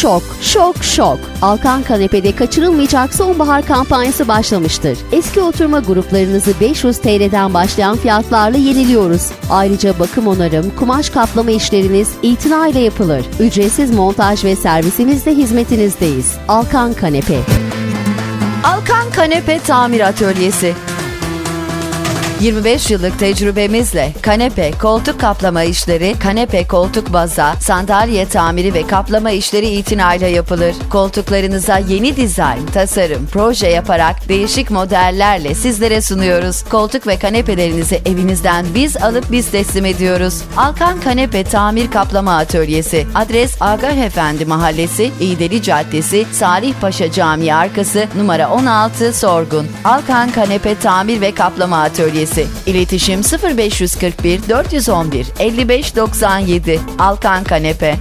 Şok, şok, şok. Alkan Kanepe'de kaçırılmayacak sonbahar kampanyası başlamıştır. Eski oturma gruplarınızı 500 TL'den başlayan fiyatlarla yeniliyoruz. Ayrıca bakım onarım, kumaş kaplama işleriniz itinayla yapılır. Ücretsiz montaj ve servisimizle hizmetinizdeyiz. Alkan Kanepe. Alkan Kanepe Tamir Atölyesi 25 yıllık tecrübemizle kanepe, koltuk kaplama işleri, kanepe, koltuk baza, sandalye tamiri ve kaplama işleri itinayla yapılır. Koltuklarınıza yeni dizayn, tasarım, proje yaparak değişik modellerle sizlere sunuyoruz. Koltuk ve kanepelerinizi evinizden biz alıp biz teslim ediyoruz. Alkan Kanepe Tamir Kaplama Atölyesi. Adres Agah Efendi Mahallesi, İğdeli Caddesi, Salih Paşa Camii arkası, numara 16 Sorgun. Alkan Kanepe Tamir ve Kaplama Atölyesi. İletişim 0541 411 5597. Alkan Kanepe.